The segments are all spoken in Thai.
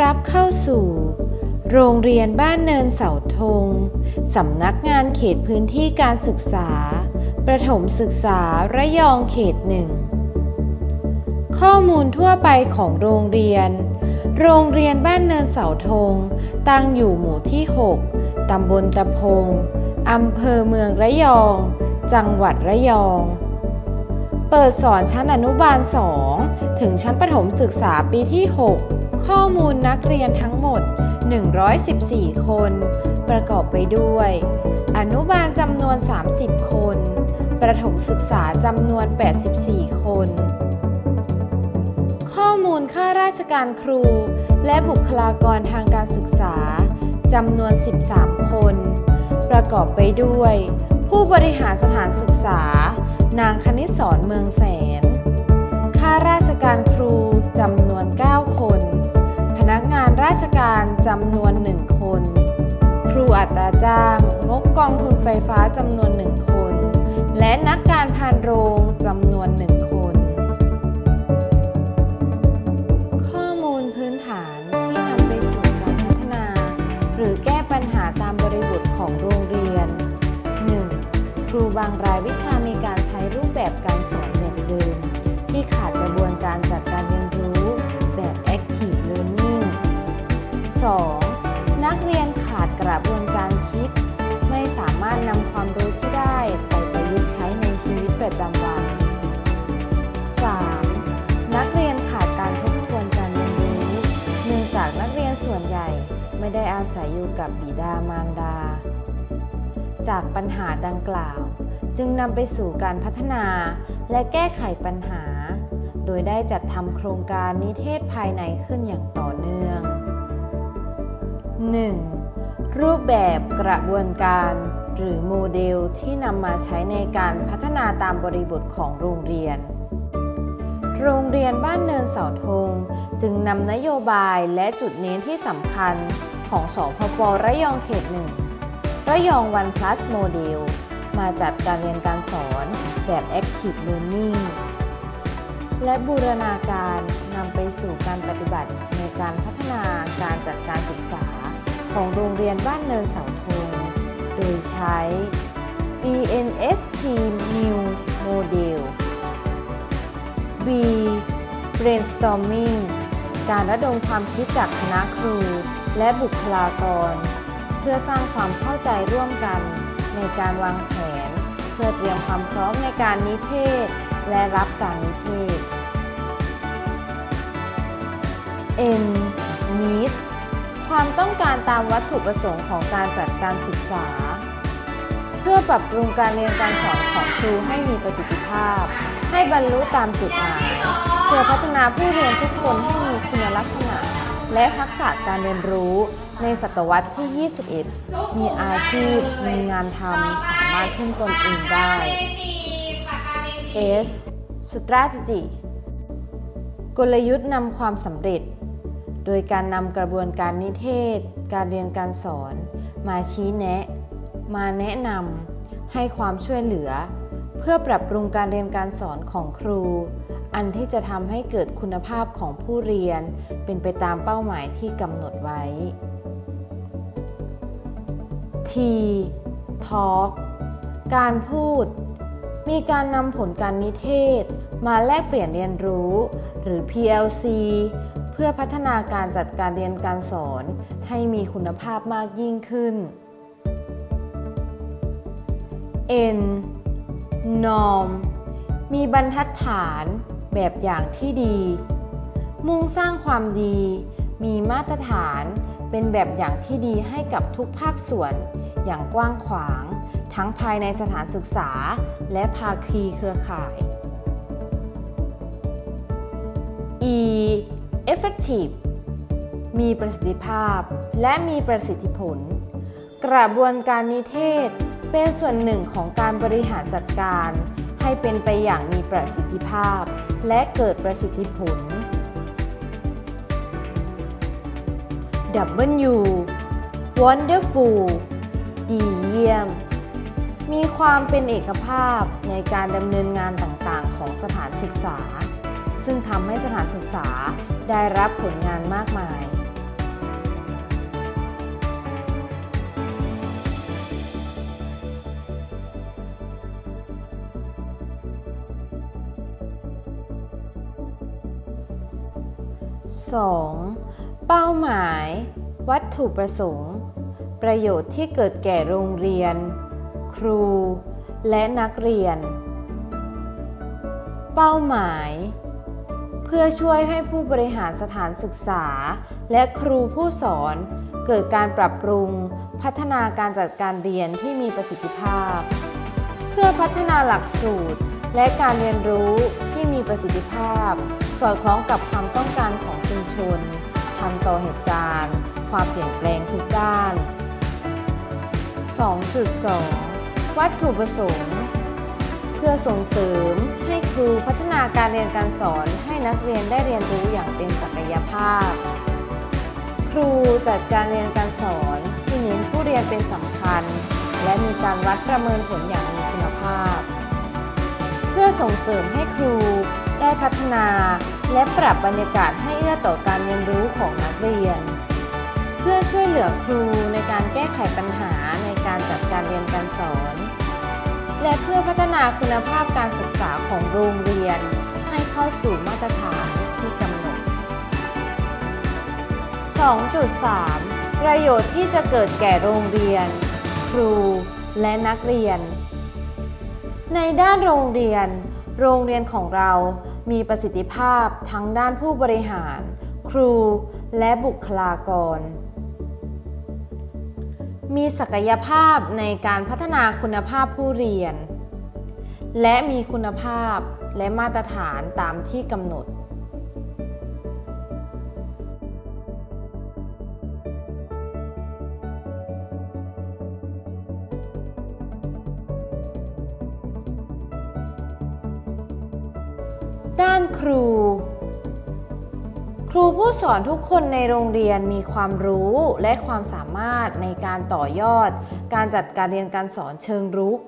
รับเข้าสู่ โรงเรียนบ้านเนินเสาธง สำนักงานเขตพื้นที่การศึกษา ประถมศึกษาระยองเขตหนึ่ง ข้อมูลทั่วไปของโรงเรียน โรงเรียนบ้านเนินเสาธง ตั้งอยู่หมู่ที่ 6 ตำบลตะพง อำเภอเมืองระยอง จังหวัดระยองเปิดสอนชั้นอนุบาล 2 ถึงชั้นประถมศึกษาปีที่6 ข้อมูลนักเรียนทั้งหมด 114 คน ประกอบไปด้วย อนุบาลจำนวน 30 คน ประถมศึกษาจำนวน 84 คน ข้อมูลค่าราชการครู และบุคลากรทางการศึกษาจำนวน 13 คน ประกอบไปด้วย ผู้บริหารสถานศึกษา นางคณิตสอนเมืองแสน ข้าราชการครูจำนวน 9 คนพนักงานราชการจำนวน 1 คน ครูอัตราจ้าง งบกองทุนไฟฟ้าจำนวน 1 คน และนักการพานโรงจำนวน 1 คน ข้อมูลพื้นฐานที่นำไปสู่การพัฒนา หรือแก้ปัญหาตามบริบทของโรงเรียน 1. ครูบางรายวิชามีการใช้รูปแบบการสอนแบบเดิม ที่ขาดกระบวนการจัด 2. นักเรียนขาดกระบวนการคิด ไม่สามารถนำความรู้ที่ได้ไปประยุกต์ใช้ในชีวิตประจำวัน 3. นักเรียนขาดการทบทวนการเรียนรู้ เนื่องจากนักเรียนส่วนใหญ่ไม่ได้อาศัยอยู่กับบิดามารดา จากปัญหาดังกล่าว จึงนำไปสู่การพัฒนาและแก้ไขปัญหา โดยได้จัดทำโครงการนิเทศภายในขึ้นอย่างต่อเนื่อง 1. รูปแบบกระบวนการ หรือโมเดลที่นำมาใช้ในการพัฒนาตามบริบทของโรงเรียน โรงเรียนบ้านเนินเสาธง จึงนำนโยบายและจุดเน้นที่สำคัญของสพประยองเขตหนึ่งระยองวัน plus โมเดลมาจัดการเรียนการสอนแบบ active learning และบูรณาการนำไปสู่การปฏิบัติในการพัฒนาการจัดการศึกษา ของโรงเรียนบ้านเนินเสาธงโดยใช้ BNST New Model B Brainstorming การระดมความคิดจากคณะครู และบุคลากร เพื่อสร้างความเข้าใจร่วมกัน ในการวางแผน เพื่อเตรียมความพร้อมในการนิเทศ และรับการนิเทศ N Need ความต้องการตามวัตถุประสงค์ของการจัดการศึกษา เพื่อปรับปรุงการเรียนการสอนของครูให้มีประสิทธิภาพ ให้บรรลุตามจุดหมายเพื่อพัฒนาผู้เรียนทุกคนให้มีคุณลักษณะ และทักษะการเรียนรู้ในศตวรรษที่ 21 มีอาชีพ มีงานทำ สามารถพึ่งตนเองได้ S strategy กลยุทธ์นำความสำเร็จ โดยการนำกระบวนการนิเทศ การเรียนการสอน มาชี้แนะ มาแนะนำให้ความช่วยเหลือ เพื่อปรับปรุงการเรียนการสอนของครู อันที่จะทำให้เกิดคุณภาพของผู้เรียน เป็นไปตามเป้าหมายที่กำหนดไว้ T Talk การพูด มีการนำผลการนิเทศ มาแลกเปลี่ยนเรียนรู้ หรือ PLC เพื่อพัฒนาการจัดการเรียนการสอนให้มีคุณภาพมากยิ่งขึ้น N Norm มีบรรทัดฐานแบบอย่างที่ดี มุ่งสร้างความดี มีมาตรฐานเป็นแบบอย่างที่ดีให้กับทุกภาคส่วน อย่างกว้างขวาง ทั้งภายในสถานศึกษา และภาคีเครือข่าย effective มีประสิทธิภาพและมีประสิทธิผล กระบวนการนิเทศเป็นส่วนหนึ่งของการบริหารจัดการ ให้เป็นไปอย่างมีประสิทธิภาพ และเกิดประสิทธิผล W wonderful ดีเยี่ยม มีความเป็นเอกภาพในการดำเนินงานต่างๆ ของสถานศึกษา ซึ่งทำให้สถานศึกษาได้รับผลงานมากมายสองเป้าหมาย วัตถุประสงค์ ประโยชน์ที่เกิดแก่โรงเรียน ครู และนักเรียน เป้าหมาย เพื่อช่วยให้ผู้บริหารสถานศึกษา และครูผู้สอน เกิดการปรับปรุง พัฒนาการจัดการเรียนที่มีประสิทธิภาพ เพื่อพัฒนาหลักสูตร และการเรียนรู้ที่มีประสิทธิภาพ สอดคล้องกับความต้องการของชุมชนทันต่อเหตุการณ์ ความเปลี่ยนแปลงทุกด้าน 2.2 วัตถุประสงค์ พื่อส่งเสริม ให้ครูพัฒนาการเรียนการสอนให้นักเรียนได้เรียนรู้อย่างเต็มศักยภาพ ครูจัดการเรียนการสอนที่เน้นผู้เรียนเป็นสำคัญ และมีการวัดประเมินผลอย่างมีคุณภาพ เพื่อส่งเสริมให้ครูได้พัฒนา และปรับบรรยากาศให้เอื้อต่อการเรียนรู้ของนักเรียน เพื่อช่วยเหลือครูในการแก้ไขปัญหาในการจัดการเรียนการสอน และเพื่อพัฒนาคุณภาพการศึกษาของโรงเรียน ให้เข้าสู่มาตรฐานที่กำหนด 2.3 ประโยชน์ที่จะเกิดแก่โรงเรียน ครูและนักเรียน ในด้านโรงเรียน โรงเรียนของเรามีประสิทธิภาพทั้งด้านผู้บริหาร ครูและบุคลากร มีศักยภาพในการพัฒนาคุณภาพผู้เรียน และมีคุณภาพและมาตรฐานตามที่กำหนด ด้านครู ครูผู้สอนทุกคนในโรงเรียนมีความรู้และความสามารถในการต่อยอด การจัดการเรียนการสอนเชิงรุก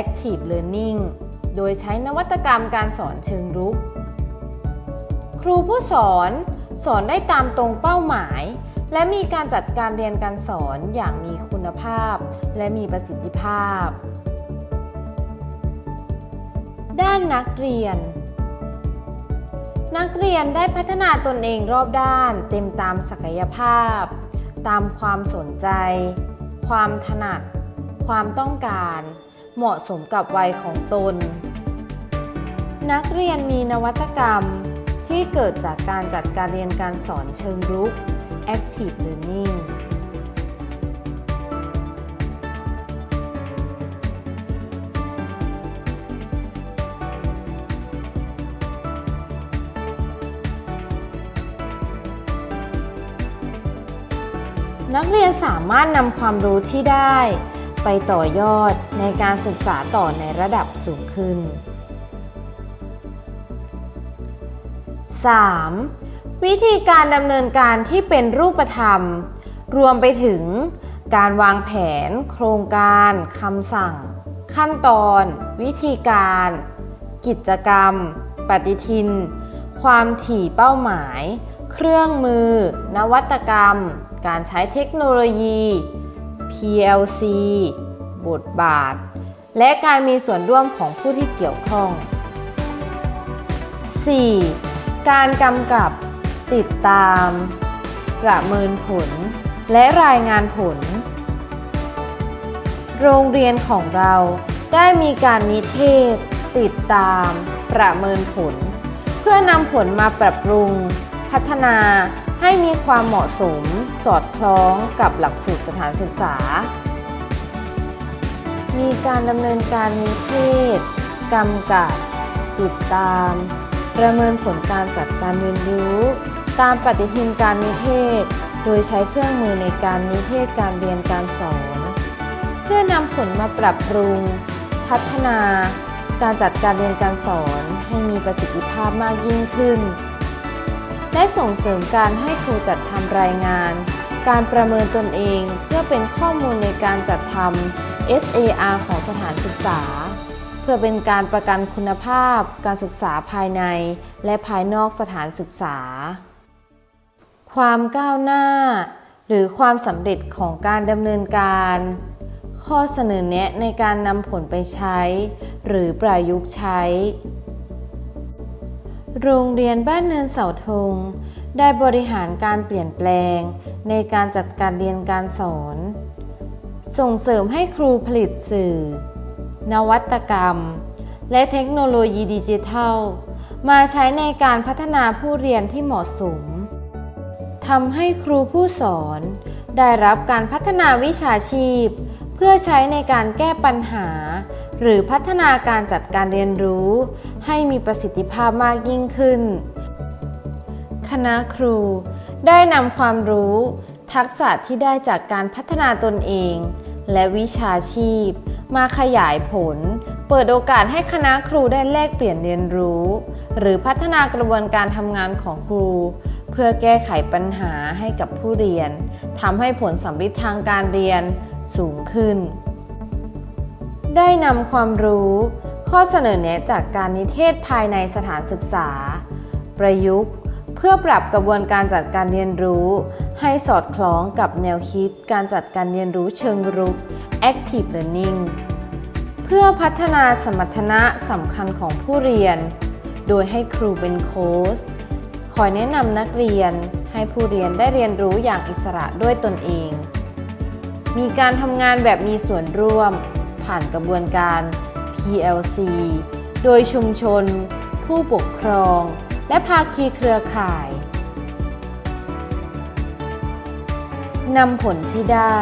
Active Learning โดยใช้นวัตกรรมการสอนเชิงรุก ครูผู้สอนสอนได้ตามตรงเป้าหมาย และมีการจัดการเรียนการสอนอย่างมีคุณภาพ และมีประสิทธิภาพ ด้านนักเรียน นักเรียนได้พัฒนาตนเองรอบด้าน เต็มตามศักยภาพ ตามความสนใจ ความถนัด ความต้องการ เหมาะสมกับวัยของตน นักเรียนมีนวัตกรรมที่เกิดจากการจัดการเรียนการสอนเชิงรุก Active Learning นักเรียนสามารถนำความรู้ที่ได้ ไปต่อยอดในการศึกษาต่อในระดับสูงขึ้น 3. วิธีการดำเนินการที่เป็นรูปธรรม รวมไปถึงการวางแผน โครงการคำสั่ง ขั้นตอน วิธีการ กิจกรรม ปฏิทิน ความถี่เป้าหมาย เครื่องมือ นวัตกรรม การใช้เทคโนโลยี PLC บทบาท และการมีส่วนร่วมของผู้ที่เกี่ยวข้อง 4. การกำกับ ติดตาม ประเมินผล และรายงานผล โรงเรียนของเราได้มีการนิเทศ ติดตาม ประเมินผล เพื่อนำผลมาปรับปรุง พัฒนา ให้มีความเหมาะสม สอดคล้องกับหลักสูตรสถานศึกษา มีการดำเนินการนิเทศกำกับติดตาม ประเมินผลการจัดการเรียนรู้ ตามปฏิทินการนิเทศ โดยใช้เครื่องมือในการนิเทศการเรียนการสอน เพื่อนำผลมาปรับปรุง พัฒนา การจัดการเรียนการสอนให้มีประสิทธิภาพมากยิ่งขึ้น และส่งเสริมการให้ครูจัดทำรายงาน การประเมินตนเองเพื่อเป็นข้อมูลในการจัดทำ SAR ของสถานศึกษา เพื่อเป็นการประกันคุณภาพ การศึกษาภายใน และภายนอกสถานศึกษา ความก้าวหน้า หรือความสำเร็จของการดำเนินการ ข้อเสนอแนะในการนำผลไปใช้ หรือประยุกต์ใช้ โรงเรียนบ้านเนินเสาธง ได้บริหารการเปลี่ยนแปลง ในการจัดการเรียนการสอน ส่งเสริมให้ครูผลิตสื่อ นวัตกรรม และเทคโนโลยีดิจิทัล มาใช้ในการพัฒนาผู้เรียนที่เหมาะสมทำให้ครูผู้สอน ได้รับการพัฒนาวิชาชีพ พื่อใช้ในการแก้ปัญหา หรือพัฒนาการจัดการเรียนรู้ ให้มีประสิทธิภาพมากยิ่งขึ้น คณะครู ได้นำความรู้ ทักษะที่ได้จากการพัฒนาตนเอง และวิชาชีพ มาขยายผล เปิดโอกาสให้คณะครูได้แลกเปลี่ยนเรียนรู้ หรือพัฒนากระบวนการทำงานของครู เพื่อแก้ไขปัญหาให้กับผู้เรียนทำให้ผลสำลิดทางการเรียน สูงขึ้น ได้นำความรู้ ข้อเสนอแนะจากการนิเทศภายในสถานศึกษา ประยุกต์ เพื่อปรับกระบวนการจัดการเรียนรู้ ให้สอดคล้องกับแนวคิดการจัดการเรียนรู้เชิงรุก Active Learning เพื่อพัฒนาสมรรถนะสำคัญของผู้เรียน โดยให้ครูเป็นโค้ชคอยแนะนำนักเรียนให้ผู้เรียนได้เรียนรู้อย่างอิสระด้วยตนเอง มีการทำงานแบบมีส่วนร่วม ผ่านกระบวนการ PLC โดยชุมชน ผู้ปกครอง และภาคีเครือข่ายนำผลที่ได้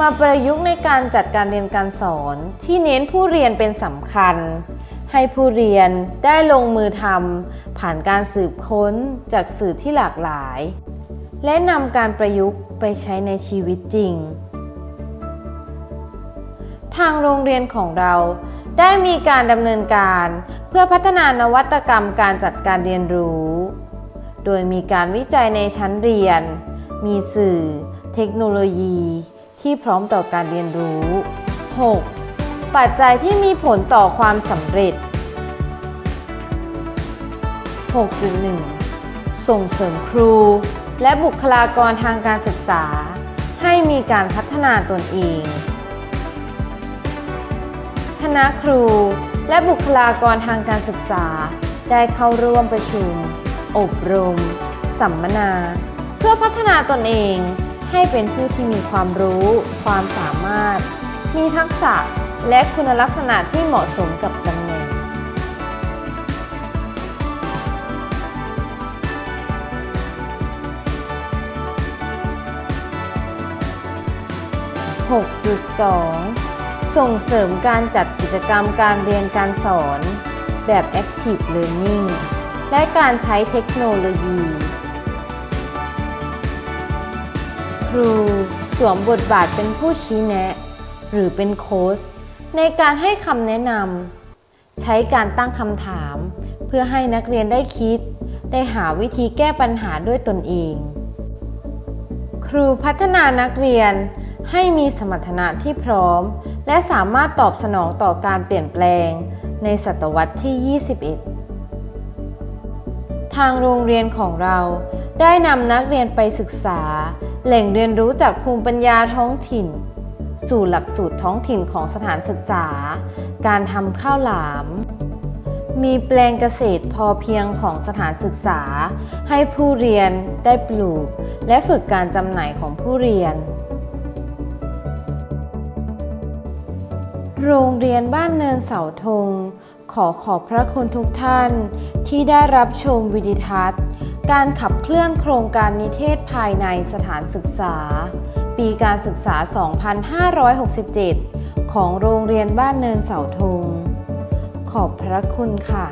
มาประยุกต์ในการจัดการเรียนการสอนที่เน้นผู้เรียนเป็นสำคัญ ให้ผู้เรียนได้ลงมือทำผ่านการสืบค้นจากสื่อที่หลากหลาย และนำการประยุกต์ไปใช้ในชีวิตจริง ทางโรงเรียนของเราได้มีการดำเนินการเพื่อพัฒนานวัตกรรมการจัดการเรียนรู้ โดยมีการวิจัยในชั้นเรียน มีสื่อ เทคโนโลยี ที่พร้อมต่อการเรียนรู้ 6. ปัจจัยที่มีผลต่อความสำเร็จ 6.1 ส่งเสริมครู และบุคลากรทางการศึกษา ให้มีการพัฒนาตนเอง ณะครู และบุคลากรทางการศึกษา ได้เข้าร่วมประชุม อบรม สัมมนา เพื่อพัฒนาตนเองให้เป็นผู้ที่มีความรู้ ความสามารถ มีทักษะและคุณลักษณะที่เหมาะสมกับตำแหน่ง6.2 ส่งเสริมการจัดกิจกรรมการเรียนการสอน แบบ Active Learning และการใช้เทคโนโลยี ครูสวมบทบาทเป็นผู้ชี้แนะ หรือเป็นโค้ชในการให้คำแนะนำใช้การตั้งคำถาม เพื่อให้นักเรียนได้คิด ได้หาวิธีแก้ปัญหาด้วยตนเอง ครูพัฒนานักเรียน ให้มีสมรรถนะที่พร้อม และสามารถตอบสนองต่อการเปลี่ยนแปลง ในศตวรรษที่ 21 ทางโรงเรียนของเราได้นำนักเรียนไปศึกษา แหล่งเรียนรู้จากภูมิปัญญาท้องถิ่น สู่หลักสูตรท้องถิ่นของสถานศึกษา การทำข้าวหลาม มีแปลงเกษตรพอเพียงของสถานศึกษา ให้ผู้เรียนได้ปลูก และฝึกการจำหน่ายของผู้เรียน โรงเรียนบ้านเนินเสาธง ขอขอบพระคุณทุกท่านที่ได้รับชมวิดิทัศน์ การขับเคลื่อนโครงการนิเทศภายในสถานศึกษา ปีการศึกษา 2567 ของโรงเรียนบ้านเนินเสาธง ขอบพระคุณค่ะ